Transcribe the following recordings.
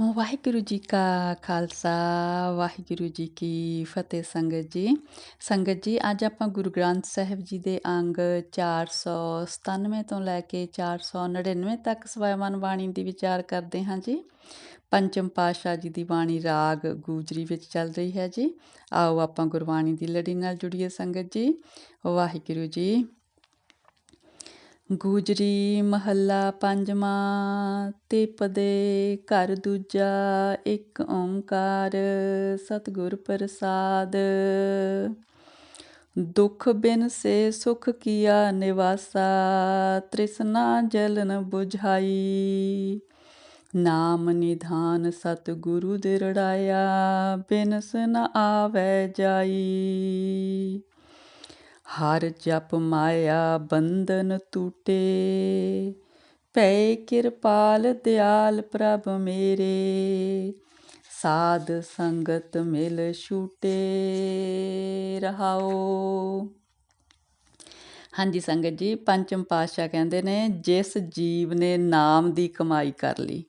ਵਾਹਿਗੁਰੂ ਜੀ ਕਾ ਖਾਲਸਾ, ਵਾਹਿਗੁਰੂ ਜੀ ਕੀ ਫਤਿਹ ਸੰਗਤ ਜੀ। ਸੰਗਤ ਜੀ, ਅੱਜ ਆਪਾਂ ਗੁਰੂ ਗ੍ਰੰਥ ਸਾਹਿਬ ਜੀ ਦੇ ਅੰਗ 497 ਤੋਂ ਲੈ ਕੇ 499 ਤੱਕ ਸਵੈਮਨ ਬਾਣੀ ਦੀ ਵਿਚਾਰ ਕਰਦੇ ਹਾਂ ਜੀ। ਪੰਚਮ ਪਾਸ਼ਾ ਜੀ ਦੀ ਬਾਣੀ ਰਾਗ ਗੂਜਰੀ ਵਿੱਚ ਚੱਲ ਰਹੀ ਹੈ ਜੀ। ਆਓ ਆਪਾਂ ਗੁਰਬਾਣੀ ਦੀ ਲੜੀ ਨਾਲ ਜੁੜੀਏ ਸੰਗਤ ਜੀ। ਵਾਹਿਗੁਰੂ ਜੀ ਗੁਜਰੀ ਮਹੱਲਾ ਪੰਜਵਾਂ, ਤੇ ਪਦੇ ਘਰ ਦੂਜਾ, ਇੱਕ ਓੰਕਾਰ ਸਤਿਗੁਰ ਪ੍ਰਸਾਦ। ਦੁਖ ਬਿਨ ਸੇ ਸੁਖ ਕੀਆ ਨਿਵਾਸਾ, ਤ੍ਰਿਸ਼ਨਾ ਜਲਨ 부ਝਾਈ ਨਾਮ ਨਿਧਾਨ ਸਤਿਗੁਰੂ ਦੇ ਰੜਾਇਆ ਬਿਨਸ ਨ ਆਵੈ ਜਾਈ। ਹਰ ਜਪ ਮਾਇਆ ਬੰਧਨ ਟੂਟੇ ਪੈ ਕਿਰਪਾਲ ਦਿਆਲ ਪ੍ਰਭ ਮੇਰੇ। ਸਾਧ ਸੰਗਤ ਮਿਲ ਛੂਟੇ ਰਹਾਓ। ਹਾਂਜੀ ਸੰਗਤ ਜੀ, ਪੰਚਮ ਪਾਤਸ਼ਾਹ ਕਹਿੰਦੇ ਨੇ, ਜਿਸ ਜੀਵ ਨੇ ਨਾਮ ਦੀ ਕਮਾਈ ਕਰ ਲਈ,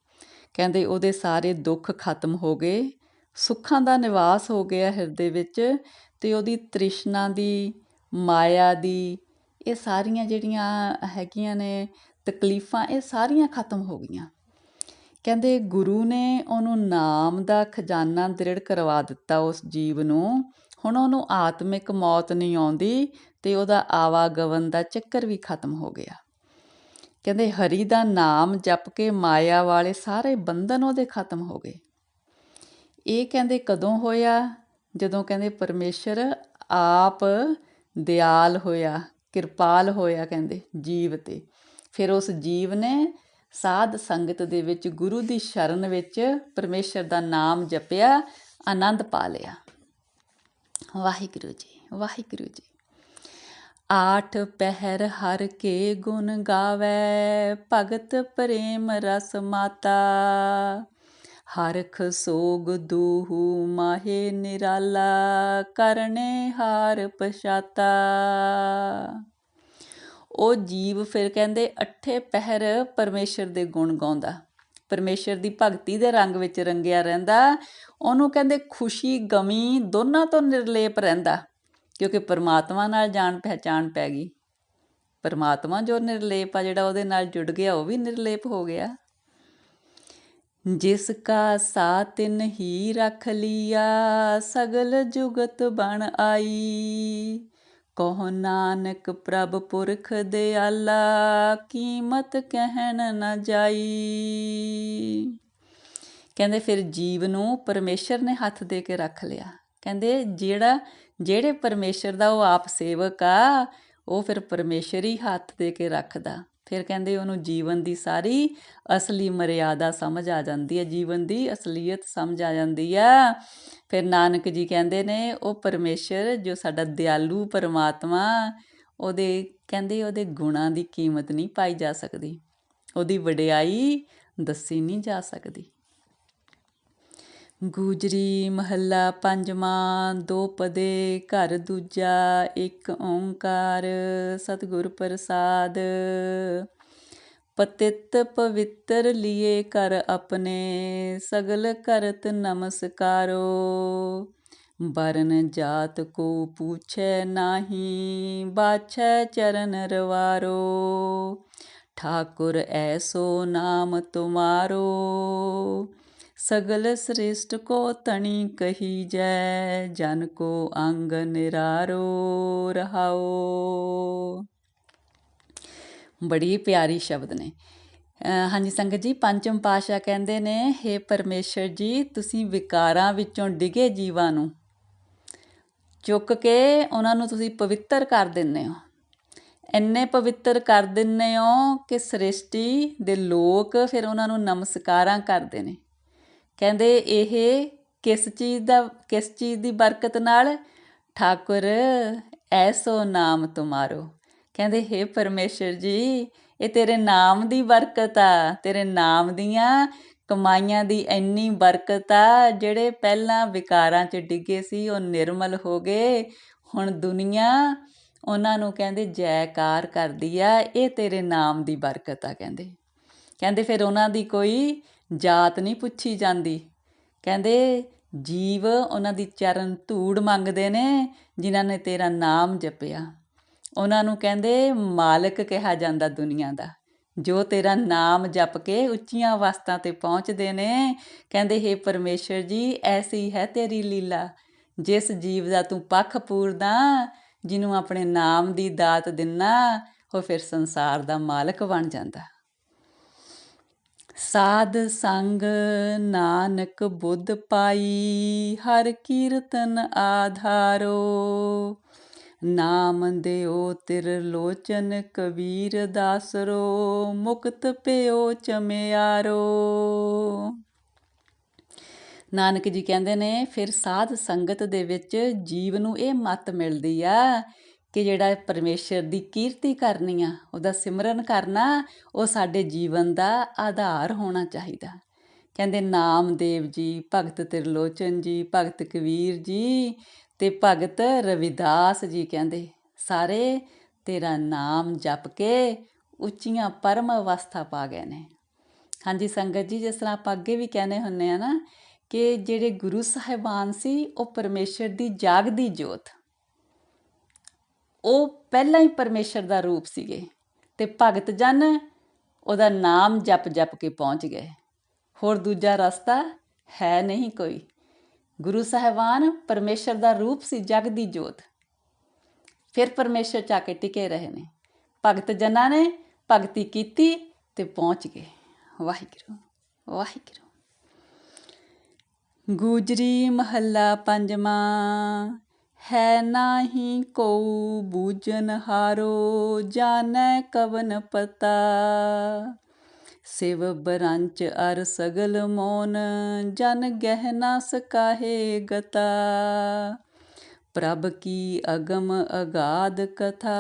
ਕਹਿੰਦੇ ਉਹਦੇ ਸਾਰੇ ਦੁੱਖ ਖਤਮ ਹੋ ਗਏ, ਸੁੱਖਾਂ ਦਾ ਨਿਵਾਸ ਹੋ ਗਿਆ ਹਿਰਦੇ ਵਿੱਚ ਤੇ ਉਹਦੀ ਤ੍ਰਿਸ਼ਨਾ ਦੀ ਮਾਇਆ ਦੀ, ਇਹ ਸਾਰੀਆਂ ਜਿਹੜੀਆਂ ਹੈਗੀਆਂ ਨੇ ਤਕਲੀਫਾਂ, ਇਹ ਸਾਰੀਆਂ ਖਤਮ ਹੋ ਗਈਆਂ। ਕਹਿੰਦੇ ਗੁਰੂ ਨੇ ਉਹਨੂੰ ਨਾਮ ਦਾ ਖਜ਼ਾਨਾ ਦ੍ਰਿੜ ਕਰਵਾ ਦਿੱਤਾ ਉਸ ਜੀਵ ਨੂੰ। ਹੁਣ ਉਹਨੂੰ ਆਤਮਿਕ ਮੌਤ ਨਹੀਂ ਆਉਂਦੀ ਤੇ ਉਹਦਾ ਆਵਾਗਵਨ ਦਾ ਚੱਕਰ ਵੀ ਖਤਮ ਹੋ ਗਿਆ। ਕਹਿੰਦੇ ਹਰੀ ਦਾ ਨਾਮ ਜਪ ਕੇ ਮਾਇਆ ਵਾਲੇ ਸਾਰੇ ਬੰਧਨ ਉਹਦੇ ਖਤਮ ਹੋ ਗਏ। ਇਹ ਕਹਿੰਦੇ ਕਦੋਂ ਹੋਇਆ? ਜਦੋਂ ਕਹਿੰਦੇ ਪਰਮੇਸ਼ਰ ਆਪ ਦਿਆਲ ਹੋਇਆ, ਕਿਰਪਾਲ ਹੋਇਆ ਕਹਿੰਦੇ ਜੀਵ ਤੇ। ਫਿਰ ਉਸ ਜੀਵ ਨੇ ਸਾਧ ਸੰਗਤ ਦੇ ਵਿੱਚ ਗੁਰੂ ਦੀ ਸ਼ਰਨ ਵਿੱਚ ਪਰਮੇਸ਼ਰ ਦਾ ਨਾਮ ਜਪਿਆ, ਆਨੰਦ ਪਾ ਲਿਆ। ਵਾਹਿਗੁਰੂ ਜੀ ਵਾਹਿਗੁਰੂ ਜੀ। ਆਠ ਪਹਿਰ ਹਰ ਕੇ ਗੁਣ ਗਾਵੇ, ਭਗਤ ਪ੍ਰੇਮ ਰਸ ਮਾਤਾ। ਹਰਖ ਸੋਗ ਦੂਹੂ ਮਾਹੇ ਨਿਰਾਲਾ, ਕਰਨੇ ਹਾਰ ਪਛਾਤਾ। ਉਹ ਜੀਵ ਫਿਰ ਕਹਿੰਦੇ ਅੱਠੇ ਪਹਿਰ ਪਰਮੇਸ਼ਰ ਦੇ ਗੁਣ ਗਾਉਂਦਾ। ਪਰਮੇਸ਼ਰ ਦੀ ਭਗਤੀ ਦੇ ਰੰਗ ਵਿੱਚ ਰੰਗਿਆ ਰਹਿੰਦਾ। ਉਹਨੂੰ ਕਹਿੰਦੇ ਖੁਸ਼ੀ, ਗਮੀ ਦੋਨਾਂ ਤੋਂ ਨਿਰਲੇਪ ਰਹਿੰਦਾ, ਕਿਉਂਕਿ ਪਰਮਾਤਮਾ ਨਾਲ ਜਾਣ ਪਹਿਚਾਨ ਪੈ ਗਈ। ਪਰਮਾਤਮਾ ਜੋ ਨਿਰਲੇਪ ਆ, ਜਿਹੜਾ ਉਹਦੇ ਨਾਲ ਜੁੜ ਗਿਆ, ਉਹ ਵੀ ਨਿਰਲੇਪ ਹੋ ਗਿਆ। ਜਿਸ ਕਾ ਸਾਤਿਨ ਹੀ ਰਖ ਲਿਆ, ਸਗਲ ਜੁਗਤ ਬਣ ਆਈ। ਕਹੋ ਨਾਨਕ ਪ੍ਰਭ ਪੁਰਖ ਦਿਆਲਾ, ਕੀਮਤ ਕਹਿਣ ਨਾ ਜਾਈ। ਕਹਿੰਦੇ ਫਿਰ ਜੀਵ ਨੂੰ ਪਰਮੇਸ਼ਰ ਨੇ ਹੱਥ ਦੇ ਕੇ ਰੱਖ ਲਿਆ। ਕਹਿੰਦੇ ਜਿਹੜਾ, ਜਿਹੜੇ ਪਰਮੇਸ਼ਰ ਦਾ ਉਹ ਆਪ ਸੇਵਕ ਆ, ਉਹ ਫਿਰ ਪਰਮੇਸ਼ਰ ਹੀ ਹੱਥ ਦੇ ਕੇ ਰੱਖਦਾ। ਫਿਰ ਕਹਿੰਦੇ ਉਹਨੂੰ ਜੀਵਨ ਦੀ ਸਾਰੀ ਅਸਲੀ ਮਰਿਆਦਾ ਸਮਝ ਆ ਜਾਂਦੀ ਹੈ, ਜੀਵਨ ਦੀ ਅਸਲੀਅਤ ਸਮਝ ਆ ਜਾਂਦੀ ਆ ਫਿਰ ਨਾਨਕ ਜੀ ਕਹਿੰਦੇ ਨੇ, ਉਹ ਪਰਮੇਸ਼ਰ ਜੋ ਸਾਡਾ ਦਿਆਲੂ ਪਰਮਾਤਮਾ, ਉਹਦੇ ਕਹਿੰਦੇ ਉਹਦੇ ਗੁਣਾਂ ਦੀ ਕੀਮਤ ਨਹੀਂ ਪਾਈ ਜਾ ਸਕਦੀ, ਉਹਦੀ ਵਡਿਆਈ ਦੱਸੀ ਨਹੀਂ ਜਾ ਸਕਦੀ। ਗੁਜਰੀ, ਮਹੱਲਾ ਪੰਜਵਾਂ, ਦੋ ਪਦੇ, ਘਰ ਦੂਜਾ, ਇੱਕ ਓੰਕਾਰ, ਸਤਿਗੁਰ ਪ੍ਰਸਾਦ। ਪਤਿਤ ਪਵਿੱਤਰ ਲਿਏ ਕਰ ਆਪਣੇ, ਸਗਲ ਕਰਤ ਨਮਸਕਾਰੋ। ਬਰਨ ਜਾਤ ਕੋ ਪੂਛੈ ਨਾਹੀ, ਬਾਛੈ ਚਰਨ ਰਵਾਰੋ। ਠਾਕੁਰ ਐਸੋ ਨਾਮ ਤੁਮਾਰੋ। ਸਗਲ ਸ੍ਰਿਸ਼ਟ ਕੋ ਤਣੀ ਕਹੀ ਜੈ, ਜਨ ਕੋ ਅੰਗ ਨਿਰਾਰੋ ਰਹਾਓ। ਬੜੀ ਪਿਆਰੀ ਸ਼ਬਦ ਨੇ। ਹਾਂਜੀ ਸੰਗਤ ਜੀ, ਪੰਚਮ ਪਾਸ਼ਾ ਕਹਿੰਦੇ ਨੇ हे ਪਰਮੇਸ਼ਰ ਜੀ, ਤੁਸੀਂ ਵਿਕਾਰਾਂ ਵਿੱਚੋਂ ਡਿਗੇ ਜੀਵਾਂ ਨੂੰ। ਚੁੱਕ ਕੇ ਉਹਨਾਂ ਨੂੰ ਤੁਸੀਂ ਪਵਿੱਤਰ ਕਰ ਦਿੰਨੇ ਹੋ। ਇੰਨੇ ਪਵਿੱਤਰ ਕਰ ਦਿੰਨੇ ਹੋ ਕਿ ਸ੍ਰਿਸ਼ਟੀ ਦੇ ਲੋਕ ਫਿਰ ਉਹਨਾਂ ਨੂੰ ਨਮਸਕਾਰਾਂ ਕਰਦੇ ਨੇ। ਕਹਿੰਦੇ ਇਹ ਕਿਸ ਚੀਜ਼ ਦਾ, ਕਿਸ ਚੀਜ਼ ਦੀ ਬਰਕਤ ਨਾਲ? ਠਾਕੁਰ ਐਸੋ ਨਾਮ ਤੁਮਾਰੋ। ਕਹਿੰਦੇ हे ਪਰਮੇਸ਼ਰ ਜੀ, ਇਹ ਤੇਰੇ ਨਾਮ ਦੀ ਬਰਕਤ ਆ। ਤੇਰੇ ਨਾਮ ਦੀਆਂ ਕਮਾਈਆਂ ਦੀ ਇੰਨੀ ਬਰਕਤ ਆ, ਜਿਹੜੇ ਪਹਿਲਾਂ ਵਿਕਾਰਾਂ 'ਚ ਡਿੱਗੇ ਸੀ, ਉਹ ਨਿਰਮਲ ਹੋ ਗਏ। ਹੁਣ ਦੁਨੀਆ ਉਹਨਾਂ ਨੂੰ ਕਹਿੰਦੇ, ਜੈਕਾਰ ਕਰਦੀ ਆ। ਇਹ ਤੇਰੇ ਨਾਮ ਦੀ ਬਰਕਤ ਆ, ਕਹਿੰਦੇ। ਕਹਿੰਦੇ, ਫਿਰ ਉਹਨਾਂ ਦੀ ਕੋਈ ਜਾਤ ਨਹੀਂ ਪੁੱਛੀ ਜਾਂਦੀ। ਕਹਿੰਦੇ, ਜੀਵ ਉਹਨਾਂ ਦੀ ਚਰਨ ਧੂੜ ਮੰਗਦੇ ਨੇ, ਜਿਨ੍ਹਾਂ ਨੇ ਤੇਰਾ ਨਾਮ ਜਪਿਆ। ਉਹਨਾਂ ਨੂੰ ਕਹਿੰਦੇ, ਮਾਲਕ ਕਿਹਾ ਜਾਂਦਾ ਦੁਨੀਆ ਦਾ। ਜੋ ਤੇਰਾ ਨਾਮ ਜਪ ਕੇ ਉੱਚੀਆਂ ਅਵਸਥਾ ਤੇ ਪਹੁੰਚਦੇ ਨੇ, ਕਹਿੰਦੇ हे ਪਰਮੇਸ਼ਰ ਜੀ, ਐਸੀ ਹੈ ਤੇਰੀ ਲੀਲਾ। ਜਿਸ ਜੀਵ ਦਾ ਤੂੰ ਪੱਖ ਪੂਰਦਾ, ਜਿਹਨੂੰ ਆਪਣੇ ਨਾਮ ਦੀ ਦਾਤ ਦਿੰਨਾ, ਉਹ ਫਿਰ ਸੰਸਾਰ ਦਾ ਮਾਲਕ ਬਣ ਜਾਂਦਾ। ਸਾਧ ਸੰਗ ਨਾਨਕ ਬੁੱਧ ਪਾਈ, ਹਰ ਕੀਰਤਨ ਆਧਾਰੋ। ਨਾਮ ਦਿਓ ਤਿਰ ਲੋਚਨ ਕਬੀਰ ਦਾਸਰੋ, ਮੁਕਤ ਪਿਓ ਚਮਿਆਰੋ। ਨਾਨਕ ਜੀ ਕਹਿੰਦੇ ਨੇ, ਫਿਰ ਸਾਧ ਸੰਗਤ ਦੇ ਵਿੱਚ ਜੀਵ ਨੂੰ ਇਹ ਮਤ ਮਿਲਦੀ ਆ ਕਿ ਜਿਹੜਾ ਪਰਮੇਸ਼ਰ ਦੀ ਕੀਰਤੀ ਕਰਨੀ ਆ, ਉਹਦਾ ਸਿਮਰਨ ਕਰਨਾ, ਉਹ ਸਾਡੇ ਜੀਵਨ ਦਾ ਆਧਾਰ ਹੋਣਾ ਚਾਹੀਦਾ। ਕਹਿੰਦੇ ਨਾਮਦੇਵ ਜੀ, ਭਗਤ ਤਿਰਲੋਚਨ ਜੀ, ਭਗਤ ਕਬੀਰ ਜੀ ਤੇ ਭਗਤ ਰਵਿਦਾਸ ਜੀ ਕਹਿੰਦੇ, ਸਾਰੇ ਤੇਰਾ ਨਾਮ ਜਪ ਕੇ ਉੱਚੀਆਂ ਪਰਮ ਅਵਸਥਾ ਪਾ ਗਏ ਨੇ। ਹਾਂਜੀ ਸੰਗਤ ਜੀ, ਜਿਸ ਤਰ੍ਹਾਂ ਆਪਾਂ ਅੱਗੇ ਵੀ ਕਹਿੰਦੇ ਹੁੰਨੇ ਆ ਨਾ ਕਿ ਜਿਹੜੇ ਗੁਰੂ ਸਾਹਿਬਾਨ ਸੀ, ਉਹ ਪਰਮੇਸ਼ਰ ਦੀ ਜਾਗਦੀ ਜੋਤ ਉਹ ਪਹਿਲਾਂ ਹੀ ਪਰਮੇਸ਼ਰ ਦਾ ਰੂਪ ਸੀਗੇ ਤੇ ਭਗਤ ਜਨ ਉਹਦਾ ਨਾਮ ਜਪ ਜਪ ਕੇ ਪਹੁੰਚ ਗਏ। ਹੋਰ ਦੂਜਾ ਰਸਤਾ ਹੈ ਨਹੀਂ ਕੋਈ। ਗੁਰੂ ਸਾਹਿਬਾਨ ਪਰਮੇਸ਼ਰ ਦਾ ਰੂਪ ਸੀ ਜਗ ਦੀ ਜੋਤ। ਫਿਰ ਪਰਮੇਸ਼ਰ ਚਾ ਕੇ ਟਿਕੇ ਰਹੇ ਨੇ। ਭਗਤ ਜਨਾਂ ਨੇ ਭਗਤੀ ਕੀਤੀ ਤੇ ਪਹੁੰਚ ਗਏ। ਵਾਹਿਗੁਰੂ ਵਾਹਿਗੁਰੂ। ਗੁਜਰੀ ਮਹੱਲਾ ਪੰਜਵਾਂ। ਹੈ ਨਾਹੀ ਕੋ ਬੂਜਨ ਹਾਰੋ, ਜਾਣੈ ਕਵਨ ਪਤਾ। ਸਿਵ ਬਰੰਚ ਅਰ ਸਗਲ ਮੋਨ, ਜਨ ਗਹਿਨਾ ਸਕਾਹੇ ਗਤਾ। ਪ੍ਰਭ ਕੀ ਅਗਮ ਅਗਾਧ ਕਥਾ,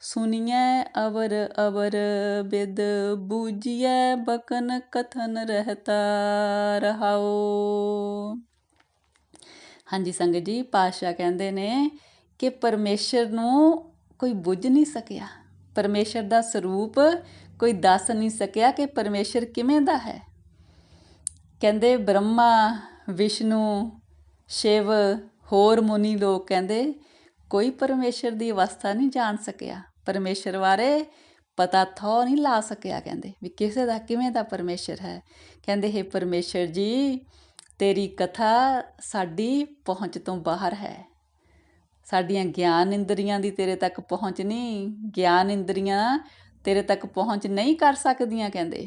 ਸੁਨੀਐ ਅਵਰ ਅਵਰ ਬਿਦ, ਬੂਝੀਐ ਬਕਨ ਕਥਨ ਰਹਤਾ ਰਹਾਓ ਹਾਂਜੀ ਸੰਗਤ ਜੀ ਪਾਸ਼ਾ ਕਹਿੰਦੇ ਨੇ ਕਿ ਪਰਮੇਸ਼ਰ ਨੂੰ ਕੋਈ ਬੁੱਝ ਨਹੀਂ ਸਕਿਆ। ਪਰਮੇਸ਼ਰ ਦਾ ਸਰੂਪ ਕੋਈ ਦੱਸ ਨਹੀਂ ਸਕਿਆ ਕਿ ਪਰਮੇਸ਼ਰ ਕਿਵੇਂ ਦਾ ਹੈ। ਕਹਿੰਦੇ ਬ੍ਰਹਮਾ, ਵਿਸ਼ਨੂੰ, ਸ਼ਿਵ, ਹੋਰ ਮੁਨੀ ਲੋਕ ਕਹਿੰਦੇ ਕੋਈ ਪਰਮੇਸ਼ਰ ਦੀ ਅਵਸਥਾ ਨਹੀਂ ਜਾਣ ਸਕਿਆ। ਪਰਮੇਸ਼ਰ ਬਾਰੇ ਪਤਾ ਥੋ ਨਹੀਂ ਲਾ ਸਕਿਆ ਕਹਿੰਦੇ ਵੀ ਕਿਸੇ ਦਾ ਕਿਵੇਂ ਦਾ ਪਰਮੇਸ਼ਰ ਹੈ। ਕਹਿੰਦੇ ਹੈ ਪਰਮੇਸ਼ਰ ਜੀ ਤੇਰੀ ਕਥਾ ਸਾਡੀ ਪਹੁੰਚ ਤੋਂ ਬਾਹਰ ਹੈ। ਸਾਡੀਆਂ ਗਿਆਨ ਇੰਦਰੀਆਂ ਦੀ ਤੇਰੇ ਤੱਕ ਪਹੁੰਚ ਨਹੀਂ। ਗਿਆਨ ਇੰਦਰੀਆਂ ਤੇਰੇ ਤੱਕ ਪਹੁੰਚ ਨਹੀਂ ਕਰ ਸਕਦੀਆਂ ਕਹਿੰਦੇ।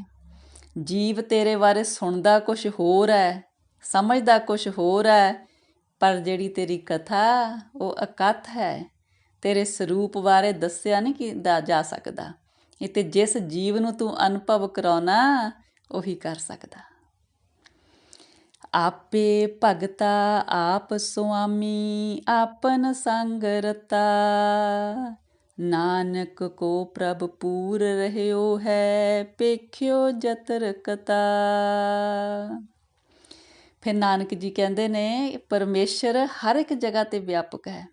ਜੀਵ ਤੇਰੇ ਬਾਰੇ ਸੁਣਦਾ ਕੁਝ ਹੋਰ ਹੈ, ਸਮਝਦਾ ਕੁਝ ਹੋਰ ਹੈ, ਪਰ ਜਿਹੜੀ ਤੇਰੀ ਕਥਾ ਉਹ ਅਕਥ ਹੈ। ਤੇਰੇ ਸਰੂਪ ਬਾਰੇ ਦੱਸਿਆ ਨਹੀਂ ਕਿ ਜਾ ਸਕਦਾ। ਇਹ ਤੇ ਜਿਸ ਜੀਵ ਨੂੰ ਤੂੰ ਅਨੁਭਵ ਕਰਾਉਣਾ, ਉਹੀ ਕਰ ਸਕਦਾ। ਆਪੇ ਭਗਤਾ ਆਪ ਸੁਆਮੀ, ਆਪਨ ਸੰਗ ਰਤਾ ਨਾਨਕ ਕੋ ਪ੍ਰਭ ਪੂਰ ਰਹਿਓ ਹੈ ਪੇਖਿਓ ਜਤਰ ਕਤਾ ਫਿਰ ਨਾਨਕ ਜੀ ਕਹਿੰਦੇ ਨੇ, ਪਰਮੇਸ਼ਰ ਹਰ ਇੱਕ ਜਗ੍ਹਾ ਤੇ ਵਿਆਪਕ ਹੈ।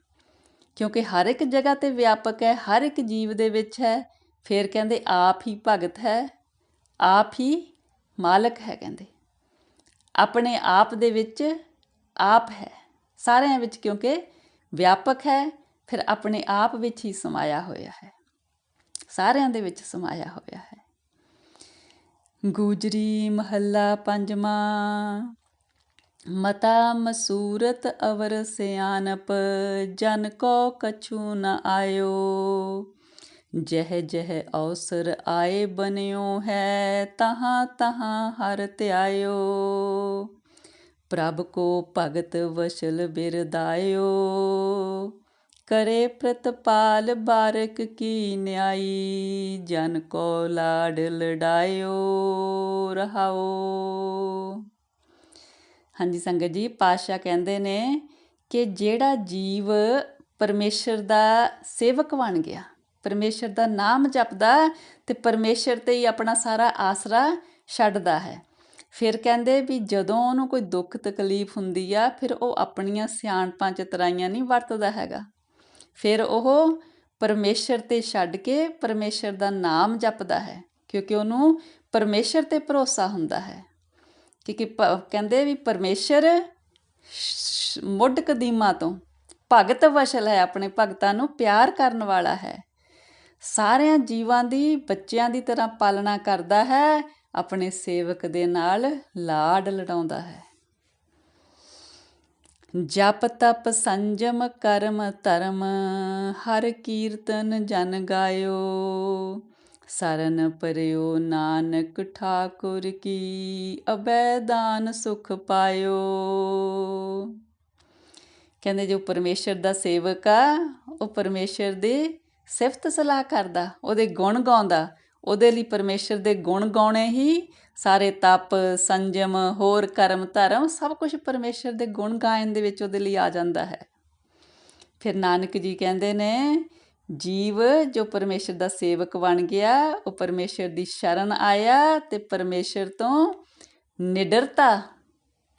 ਕਿਉਂਕਿ ਹਰ ਇੱਕ ਜਗ੍ਹਾ ਤੇ ਵਿਆਪਕ ਹੈ, ਹਰ ਇੱਕ ਜੀਵ ਦੇ ਵਿੱਚ ਹੈ, ਫਿਰ ਕਹਿੰਦੇ ਆਪ ਹੀ ਭਗਤ ਹੈ, ਆਪ ਹੀ ਮਾਲਕ ਹੈ ਕਹਿੰਦੇ। ਆਪਣੇ ਆਪ ਦੇ ਵਿੱਚ ਆਪ ਹੈ। ਸਾਰਿਆਂ ਵਿੱਚ ਕਿਉਂਕਿ ਵਿਆਪਕ ਹੈ, ਫਿਰ ਆਪਣੇ ਆਪ ਵਿੱਚ ਹੀ ਸਮਾਇਆ ਹੋਇਆ ਹੈ। ਸਾਰਿਆਂ ਦੇ ਵਿੱਚ ਸਮਾਇਆ ਹੋਇਆ ਹੈ। ਗੁਜਰੀ ਮਹੱਲਾ ਪੰਜਵਾਂ, ਮਤਾ ਮਸੂਰਤ ਅਵਰ ਸਿਆਨਪ ਜਨ ਕੋ ਕਛੂ ਨ ਆਇਓ। ਜਹ ਜਹ ਅਵਸਰ ਆਏ ਬਨਿਓ ਹੈ, ਤਹਾਂ ਤਹਾਂ ਹਰ ਧਿਆਇਓ। ਪ੍ਰਭ ਕੋ ਭਗਤ ਵਸ਼ਲ ਬਿਰਦਾਇਓ। ਕਰੇ ਪ੍ਰਤਪਾਲ ਬਾਰਕ ਕੀ ਨਿਆਈ, ਜਨ ਕੋ ਲਾਡ ਲੜਾਇਓ, ਰਹਾਓ। ਹਾਂਜੀ ਸੰਗਤ ਜੀ ਪਾਸ਼ਾ ਕਹਿੰਦੇ ਨੇ ਕਿ ਜਿਹੜਾ ਜੀਵ ਪਰਮੇਸ਼ਰ ਦਾ ਸੇਵਕ ਬਣ ਗਿਆ ਪਰਮੇਸ਼ਰ ਦਾ ਨਾਮ ਜਪਦਾ ਤੇ ਪਰਮੇਸ਼ਰ ਤੇ ਹੀ ਆਪਣਾ ਸਾਰਾ ਆਸਰਾ ਛੱਡਦਾ ਹੈ। ਫਿਰ ਕਹਿੰਦੇ ਵੀ ਜਦੋਂ ਉਹਨੂੰ ਕੋਈ ਦੁੱਖ ਤਕਲੀਫ ਹੁੰਦੀ ਆ, ਫਿਰ ਉਹ ਆਪਣੀਆਂ ਸਿਆਣਪਾਂ ਚਤਰਾਈਆਂ ਨਹੀਂ ਵਰਤਦਾ ਹੈਗਾ। ਫਿਰ ਉਹ ਪਰਮੇਸ਼ਰ ਤੇ ਛੱਡ ਕੇ ਪਰਮੇਸ਼ਰ ਦਾ ਨਾਮ ਜਪਦਾ ਹੈ, ਕਿਉਂਕਿ ਉਹਨੂੰ ਪਰਮੇਸ਼ਰ ਤੇ ਭਰੋਸਾ ਹੁੰਦਾ ਹੈ। ਕਿਉਂਕਿ ਪ- ਕਹਿੰਦੇ ਵੀ ਪਰਮੇਸ਼ਰ ਮੁੱਢ ਕਦੀਮਾ ਤੋਂ ਭਗਤ ਵਸ਼ਲ ਹੈ, ਆਪਣੇ ਭਗਤਾਂ ਨੂੰ ਪਿਆਰ ਕਰਨ ਵਾਲਾ ਹੈ। ਸਾਰਿਆਂ ਜੀਵਾਂ ਦੀ, ਬੱਚਿਆਂ ਦੀ ਤਰ੍ਹਾਂ ਪਾਲਣਾ ਕਰਦਾ ਹੈ, ਆਪਣੇ ਸੇਵਕ ਦੇ ਨਾਲ ਲਾਡ ਲੜਾਉਂਦਾ ਹੈ। ਜਪ ਤਪ ਸੰਜਮ ਕਰਮ ਧਰਮ, ਹਰ ਕੀਰਤਨ ਜਨ ਗਾਇਓ। ਸਰਨ ਪਰਿਓ ਨਾਨਕ ਠਾਕੁਰ ਕੀ ਅਬੈਦਾਨ ਸੁਖ ਪਾਇਓ। ਕਹਿੰਦੇ ਜੋ ਪਰਮੇਸ਼ਰ ਦਾ ਸੇਵਕ ਆ, ਉਹ ਪਰਮੇਸ਼ਰ ਦੀ ਸਿਫਤ ਸਲਾਹ ਕਰਦਾ, ਉਹਦੇ ਗੁਣ ਗਾਉਂਦਾ। ਉਹਦੇ ਲਈ ਪਰਮੇਸ਼ਰ ਦੇ ਗੁਣ ਗਾਉਣੇ ਹੀ ਸਾਰੇ ਤਪ, ਸੰਜਮ, ਹੋਰ ਕਰਮ, ਧਰਮ, ਸਭ ਕੁਝ ਪਰਮੇਸ਼ਰ ਦੇ ਗੁਣ ਗਾਇਨ ਦੇ ਵਿੱਚ ਉਹਦੇ ਲਈ ਆ ਜਾਂਦਾ ਹੈ। ਫਿਰ ਨਾਨਕ ਜੀ ਕਹਿੰਦੇ ਨੇ, ਜੀਵ ਜੋ ਪਰਮੇਸ਼ਰ ਦਾ ਸੇਵਕ ਬਣ ਗਿਆ, ਉਹ ਪਰਮੇਸ਼ਰ ਦੀ ਸ਼ਰਨ ਆਇਆ ਤੇ ਪਰਮੇਸ਼ਰ ਤੋਂ ਨਿਡਰਤਾ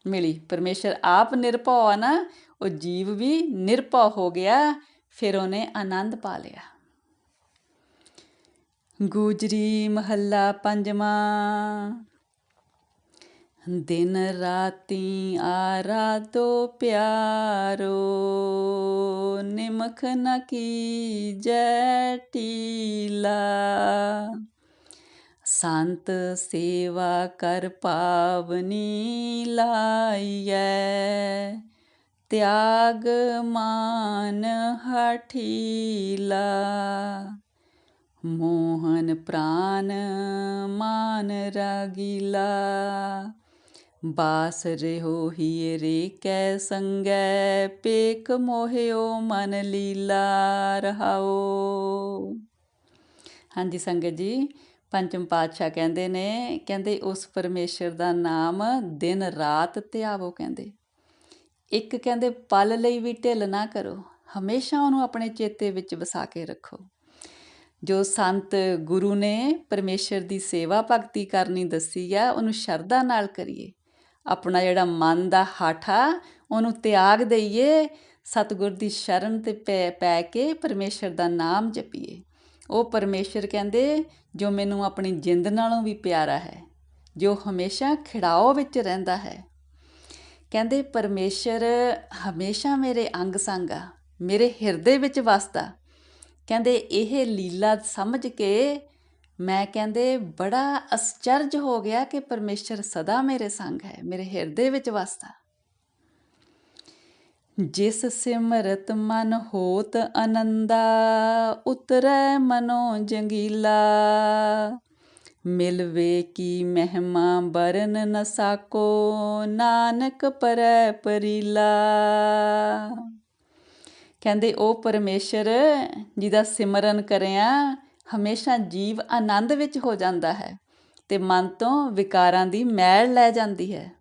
ਮਿਲੀ। ਪਰਮੇਸ਼ਰ ਆਪ ਨਿਰਭਉ ਆ ਨਾ, ਉਹ ਜੀਵ ਵੀ ਨਿਰਭਉ ਹੋ ਗਿਆ ਫਿਰ ਉਹਨੇ ਆਨੰਦ ਪਾ ਲਿਆ। ਗੁਜਰੀ ਮਹੱਲਾ ਪੰਜਵਾਂ। ਦਿਨ ਰਾਤੀ ਆਰਾਧੋ ਪਿਆਰੋ, ਨਿਮਖ ਨ ਕੀਜੈ ਟੀਲਾ ਸੰਤ ਸੇਵਾ ਕਰ ਪਾਵਨੀ ਲਾਈਐ ਤਿਆਗ ਮਾਨ ਹਠੀਲਾ, ਮੋਹਨ ਪ੍ਰਾਨ ਮਾਨ ਰਾਗੀਲਾ। ਬਾਸ ਰਹਿਓ ਹੀਰੇ ਕੈ ਸੰਗੈ, ਪੇਕ ਮੋਹਿਓ ਮਨ ਲੀਲਾ ਰਹਾਓ। ਹਾਂਜੀ ਸੰਗਤ ਜੀ, ਪੰਚਮ ਪਾਤਸ਼ਾਹ ਕਹਿੰਦੇ ਨੇ, ਕਹਿੰਦੇ ਉਸ ਪਰਮੇਸ਼ਰ ਦਾ ਨਾਮ ਦਿਨ ਰਾਤ ਧਿਆਵੋ ਕਹਿੰਦੇ। ਇੱਕ ਕਹਿੰਦੇ, ਪਲ ਲਈ ਵੀ ਢਿੱਲ ਨਾ ਕਰੋ, ਹਮੇਸ਼ਾ ਉਹਨੂੰ ਆਪਣੇ ਚੇਤੇ ਵਿੱਚ ਵਸਾ ਕੇ ਰੱਖੋ। ਜੋ ਸੰਤ ਗੁਰੂ ਨੇ ਪਰਮੇਸ਼ਰ ਦੀ ਸੇਵਾ ਭਗਤੀ ਕਰਨੀ ਦੱਸੀ ਆ, ਉਹਨੂੰ ਸ਼ਰਧਾ ਨਾਲ ਕਰੀਏ। ਆਪਣਾ ਜਿਹੜਾ ਮਨ ਦਾ ਹਾਠਾ, ਉਹਨੂੰ ਤਿਆਗ ਦਈਏ, ਸਤਿਗੁਰ ਦੀ ਸ਼ਰਨ ਤੇ ਪੈ ਪੈ ਕੇ ਪਰਮੇਸ਼ਰ ਦਾ ਨਾਮ ਜਪੀਏ। ਉਹ ਪਰਮੇਸ਼ਰ ਕਹਿੰਦੇ, ਜੋ ਮੈਨੂੰ ਆਪਣੀ ਜਿੰਦ ਨਾਲੋਂ ਵੀ ਪਿਆਰਾ ਹੈ, ਜੋ ਹਮੇਸ਼ਾ ਖਿੜਾਓ ਵਿੱਚ ਰਹਿੰਦਾ ਹੈ ਕਹਿੰਦੇ, ਪਰਮੇਸ਼ਰ ਹਮੇਸ਼ਾ ਮੇਰੇ ਅੰਗ ਸੰਗ ਆ, ਮੇਰੇ ਹਿਰਦੇ ਵਿੱਚ ਵਸਦਾ ਕਹਿੰਦੇ, ਇਹ ਲੀਲਾ ਸਮਝ ਕੇ ਮੈਂ ਕਹਿੰਦੇ, ਬੜਾ ਅਸਚਰਜ ਹੋ ਗਿਆ ਕਿ ਪਰਮੇਸ਼ਰ ਸਦਾ ਮੇਰੇ ਸੰਗ ਹੈ, ਮੇਰੇ ਹਿਰਦੇ ਵਿੱਚ ਵਸਦਾ ਜਿਸ ਸਿਮਰਤ ਮਨ ਹੋਤ ਆਨੰਦਾ ਉਤਰੈ ਮਨੋ ਜੰਗੀਲਾ। ਮਿਲਵੇ ਕੀ ਮਹਿਮਾ ਬਰਨ ਨ ਸਾਕੋ, ਨਾਨਕ ਪਰੈ ਪਰੀਲਾ। ਕਹਿੰਦੇ ਉਹ ਪਰਮੇਸ਼ਰ, ਜਿਹਦਾ ਸਿਮਰਨ ਕਰਿਆ, ਹਮੇਸ਼ਾ ਜੀਵ ਆਨੰਦ ਵਿੱਚ ਹੋ ਜਾਂਦਾ ਹੈ ਤੇ ਮਨ ਤੋਂ ਵਿਕਾਰਾਂ ਦੀ ਮੈਲ ਲੈ ਜਾਂਦੀ ਹੈ।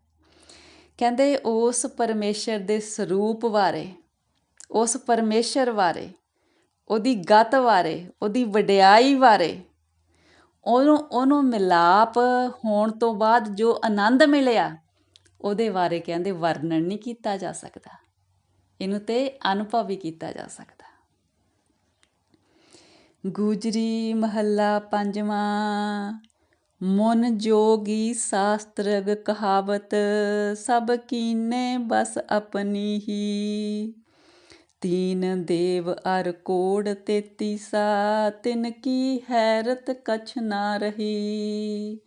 ਕਹਿੰਦੇ, ਉਸ ਪਰਮੇਸ਼ਰ ਦੇ ਸਰੂਪ ਬਾਰੇ ਉਸ ਪਰਮੇਸ਼ਰ ਬਾਰੇ ਉਹਦੀ ਗਤ ਬਾਰੇ ਉਹਦੀ ਵਡਿਆਈ ਬਾਰੇ ਉਹਨੂੰ ਉਹਨੂੰ ਮਿਲਾਪ ਹੋਣ ਤੋਂ ਬਾਅਦ ਜੋ ਆਨੰਦ ਮਿਲਿਆ, ਉਹਦੇ ਬਾਰੇ ਕਹਿੰਦੇ ਵਰਣਨ ਨਹੀਂ ਕੀਤਾ ਜਾ ਸਕਦਾ। ਇਹਨੂੰ ਤੇ ਅਨੁਭਵ ਹੀ ਕੀਤਾ ਜਾ ਸਕਦਾ। ਗੁਜਰੀ ਮਹੱਲਾ ਪੰਜਵਾਂ, ਮਨ ਜੋਗੀ ਸ਼ਾਸਤਰਗ ਕਹਾਵਤ, ਸਭ ਕੀਨੇ ਬਸ ਆਪਣੀ ਹੀ। ਤੀਨ ਦੇਵ ਅਰ ਕੋੜ ਤੇਤੀਸਾ ਤਿਨ ਕੀ ਹੈਰਤ ਕਛ ਨਾ ਰਹੀ।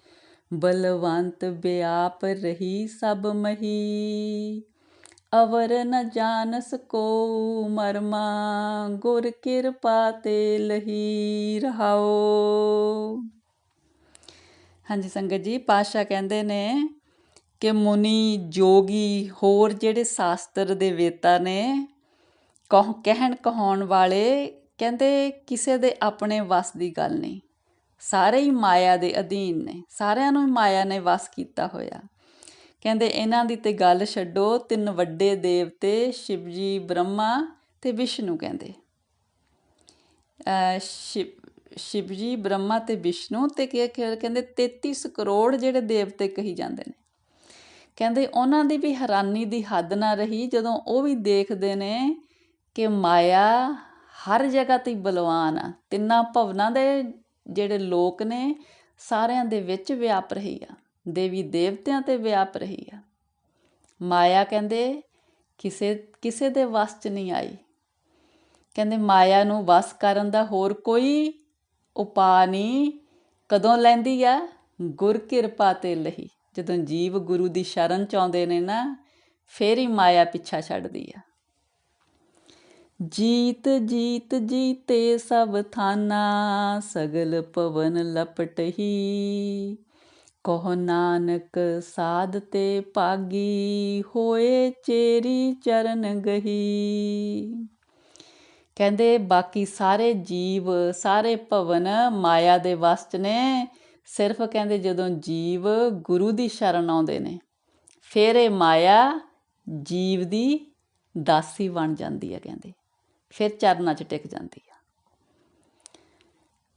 ਬਲਵੰਤ ਬਿਆਪ ਰਹੀ ਸਭ ਮਹੀ। ਅਵਰ ਨ ਜਾਣਸ ਕੋ ਮਰਮਾ, ਗੁਰ ਕਿਰਪਾ ਤੇ ਲਹੀ ਰਹਾਓ ਹਾਂਜੀ ਸੰਗਤ ਜੀ ਪਾਸ਼ਾ ਕਹਿੰਦੇ ਨੇ ਕਿ ਮੁਨੀ ਜੋਗੀ ਹੋਰ ਜਿਹੜੇ ਸ਼ਾਸਤਰ ਦੇ ਵੇਤਾ ਨੇ ਕਹ, ਕਹਿਣ ਕਹਾਉਣ ਵਾਲੇ ਕਹਿੰਦੇ ਕਿਸੇ ਦੇ ਆਪਣੇ ਵੱਸ ਦੀ ਗੱਲ ਨਹੀਂ। ਸਾਰੇ ਹੀ ਮਾਇਆ ਦੇ ਅਧੀਨ ਨੇ। ਸਾਰਿਆਂ ਨੂੰ ਮਾਇਆ ਨੇ ਵੱਸ ਕੀਤਾ ਹੋਇਆ। ਕਹਿੰਦੇ ਇਹਨਾਂ ਦੀ ਤੇ ਗੱਲ ਛੱਡੋ, ਤਿੰਨ ਵੱਡੇ ਦੇਵਤੇ, ਸ਼ਿਵਜੀ, ਬ੍ਰਹਮਾ ਤੇ ਵਿਸ਼ਨੂੰ ਕਹਿੰਦੇ। ਸ਼ਿਵ, ਸ਼ਿਵਜੀ, ਬ੍ਰਹਮਾ ਤੇ ਵਿਸ਼ਨੂੰ ਤੇ ਕੀ ਕਹਿੰਦੇ 33 ਕਰੋੜ ਜਿਹੜੇ ਦੇਵਤੇ ਕਹੀ ਜਾਂਦੇ ਨੇ। ਕਹਿੰਦੇ ਉਹਨਾਂ ਦੀ ਵੀ ਹੈਰਾਨੀ ਦੀ ਹੱਦ ਨਾ ਰਹੀ ਜਦੋਂ ਉਹ ਵੀ ਦੇਖਦੇ ਨੇ ਕਿ ਮਾਇਆ ਹਰ ਜਗ੍ਹਾ ਤੇ ਬਲਵਾਨ ਆ। ਤਿੰਨਾਂ ਭਵਨਾਂ ਦੇ ਜਿਹੜੇ ਲੋਕ ਨੇ, ਸਾਰਿਆਂ ਦੇ ਵਿੱਚ ਵਿਆਪ ਰਹੀ ਆ। ਦੇਵੀ ਦੇਵਤਿਆਂ ਤੇ ਵਿਆਪ ਰਹੀ ਆ। ਮਾਇਆ ਕਹਿੰਦੇ, ਕਿਸੇ ਕਿਸੇ ਦੇ ਵਸ 'ਚ ਨਹੀਂ ਆਈ। ਕਹਿੰਦੇ ਮਾਇਆ ਨੂੰ ਵਸ ਕਰਨ ਦਾ ਹੋਰ ਕੋਈ ਉਪਾਅ ਨਹੀਂ। ਕਦੋਂ ਲੈਂਦੀ ਆ? ਗੁਰ ਕਿਰਪਾ ਤੇ ਲਈ ਜਦੋਂ ਜੀਵ ਗੁਰੂ ਦੀ ਸ਼ਰਨ ਚ ਆਉਂਦੇ ਨੇ ਨਾ, ਫੇਰ ਹੀ ਮਾਇਆ ਪਿੱਛਾ ਛੱਡਦੀ ਆ। ਜੀਤ ਜੀਤ ਜੀਤੇ ਸਭ ਥਾਨਾ, ਸਗਲ ਪਵਨ ਲਪਟਹੀ ਕਹ ਨਾਨਕ ਸਾਧ ਤੇ ਭਾਗੀ, ਹੋਏ ਚੇਰੀ ਚਰਨ ਗਹੀ। ਕਹਿੰਦੇ ਬਾਕੀ ਸਾਰੇ ਜੀਵ, ਸਾਰੇ ਭਵਨ ਮਾਇਆ ਦੇ ਵਸ ਚ ਨੇ। ਸਿਰਫ ਕਹਿੰਦੇ ਜਦੋਂ ਜੀਵ ਗੁਰੂ ਦੀ ਸ਼ਰਨ ਆਉਂਦੇ ਨੇ, ਫਿਰ ਇਹ ਮਾਇਆ ਜੀਵ ਦੀ ਦਾਸੀ ਬਣ ਜਾਂਦੀ ਹੈ ਕਹਿੰਦੇ। ਫਿਰ ਚਰਨਾਂ 'ਚ ਟਿਕ ਜਾਂਦੀ ਆ।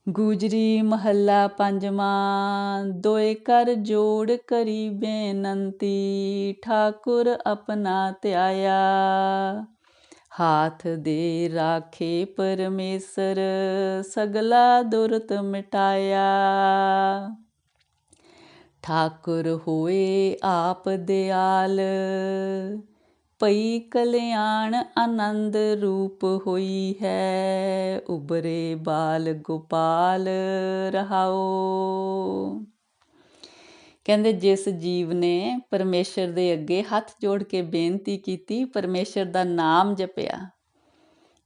ਗੁਜਰੀ ਮਹੱਲਾ ਪੰਜਵਾਂ, ਦੋਏ ਕਰ ਜੋੜ ਕਰੀ ਬੇਨੰਤੀ, ਠਾਕੁਰ ਆਪਣਾ ਧਿਆਇਆ। ਹਾਥ ਦੇ ਰਾਖੇ ਪਰਮੇਸ਼ਰ, ਸਗਲਾ ਦੁਰਤ ਮਿਟਾਇਆ। ਠਾਕੁਰ ਹੋਏ ਆਪ ਦਿਆਲ ਪਈ ਕਲਿਆਣ ਆਨੰਦ ਰੂਪ ਹੋਈ ਹੈ। ਉਬਰੇ ਬਾਲ ਗੋਪਾਲ ਰਹਾਓ। ਕਹਿੰਦੇ ਜਿਸ ਜੀਵ ਨੇ ਪਰਮੇਸ਼ਰ ਦੇ ਅੱਗੇ ਹੱਥ ਜੋੜ ਕੇ ਬੇਨਤੀ ਕੀਤੀ, ਪਰਮੇਸ਼ਰ ਦਾ ਨਾਮ ਜਪਿਆ।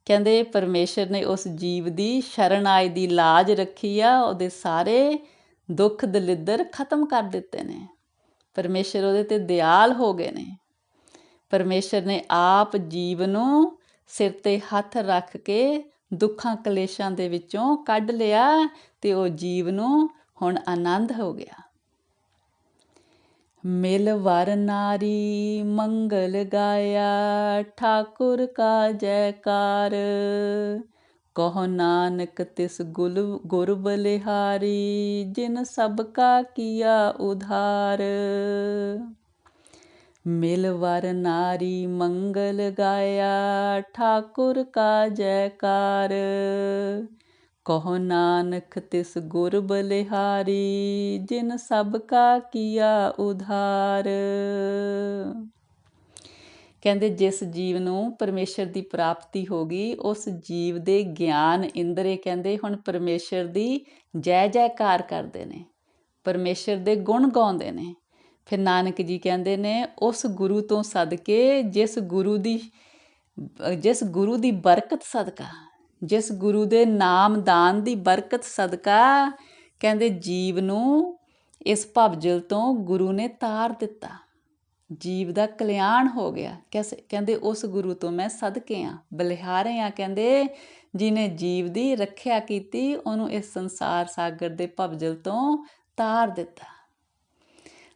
ਕਹਿੰਦੇ ਪਰਮੇਸ਼ਰ ਨੇ ਉਸ ਜੀਵ ਦੀ ਸ਼ਰਨ ਆਈ ਦੀ ਲਾਜ ਰੱਖੀ ਆ, ਉਹਦੇ ਸਾਰੇ ਦੁੱਖ ਦਲਿੱਦਰ ਖਤਮ ਕਰ ਦਿੱਤੇ ਨੇ। ਪਰਮੇਸ਼ਰ ਉਹਦੇ ਤੇ ਦਿਆਲ ਹੋ ਗਏ ਨੇ। ਪਰਮੇਸ਼ਰ ਨੇ ਆਪ ਜੀਵ ਨੂੰ ਸਿਰ ਤੇ ਹੱਥ ਰੱਖ ਕੇ ਦੁੱਖਾਂ ਕਲੇਸ਼ਾਂ ਦੇ ਵਿੱਚੋਂ ਕੱਢ ਲਿਆ ਤੇ ਉਹ ਜੀਵ ਨੂੰ ਹੁਣ ਆਨੰਦ ਹੋ ਗਿਆ। ਮਿਲ ਵਰ ਨਾਰੀ ਮੰਗਲ ਗਾਇਆ, ਠਾਕੁਰ ਕਾ ਜੈਕਾਰ। ਕਹੋ ਨਾਨਕ ਤਿਸ ਗੁਲ ਗੁਰ ਬਲਿਹਾਰੀ, ਜਿਨ ਸਭ ਕਾ ਕੀਆ ਉਧਾਰ। ਮਿਲ ਵਰ ਨਾਰੀ ਮੰਗਲ ਗਾਇਆ, ਠਾਕੁਰ ਕਾ ਜੈਕਾਰ। ਕਹੋ ਨਾਨਕ ਤਿਸ ਗੁਰ ਬਲਿਹਾਰੀ, ਜਿਨ ਸਭ ਕਾ ਕੀਆ ਉਧਾਰ। ਕਹਿੰਦੇ ਜਿਸ ਜੀਵ ਨੂੰ ਪਰਮੇਸ਼ਰ ਦੀ ਪ੍ਰਾਪਤੀ ਹੋ ਗਈ, ਉਸ ਜੀਵ ਦੇ ਗਿਆਨ ਇੰਦਰੇ ਕਹਿੰਦੇ ਹੁਣ ਪਰਮੇਸ਼ਰ ਦੀ ਜੈ ਜੈਕਾਰ ਕਰਦੇ ਨੇ। ਪਰਮੇਸ਼ਰ ਦੇ ਗੁਣ ਗਾਉਂਦੇ ਨੇ। ਫਿਰ ਨਾਨਕ ਜੀ ਕਹਿੰਦੇ ਨੇ, ਉਸ ਗੁਰੂ ਤੋਂ ਸਦਕੇ ਜਿਸ ਗੁਰੂ ਦੀ, ਜਿਸ ਗੁਰੂ ਦੀ ਬਰਕਤ ਸਦਕਾ, ਜਿਸ ਗੁਰੂ ਦੇ ਨਾਮ ਦਾਨ ਦੀ ਬਰਕਤ ਸਦਕਾ, ਕਹਿੰਦੇ ਜੀਵ ਨੂੰ ਇਸ ਭਵਜਲ ਤੋਂ ਗੁਰੂ ਨੇ ਤਾਰ ਦਿੱਤਾ। ਜੀਵ ਦਾ ਕਲਿਆਣ ਹੋ ਗਿਆ। ਕਹਿੰਦੇ ਉਸ ਗੁਰੂ ਤੋਂ ਮੈਂ ਸਦਕੇ ਆ, ਬਲਿਹਾਰੇ ਆ, ਕਹਿੰਦੇ ਜਿਨੇ ਜੀਵ ਦੀ ਰੱਖਿਆ ਕੀਤੀ, ਉਹਨੂੰ ਇਸ ਸੰਸਾਰ ਸਾਗਰ ਦੇ ਭਵਜਲ ਤੋਂ ਤਾਰ ਦਿੱਤਾ।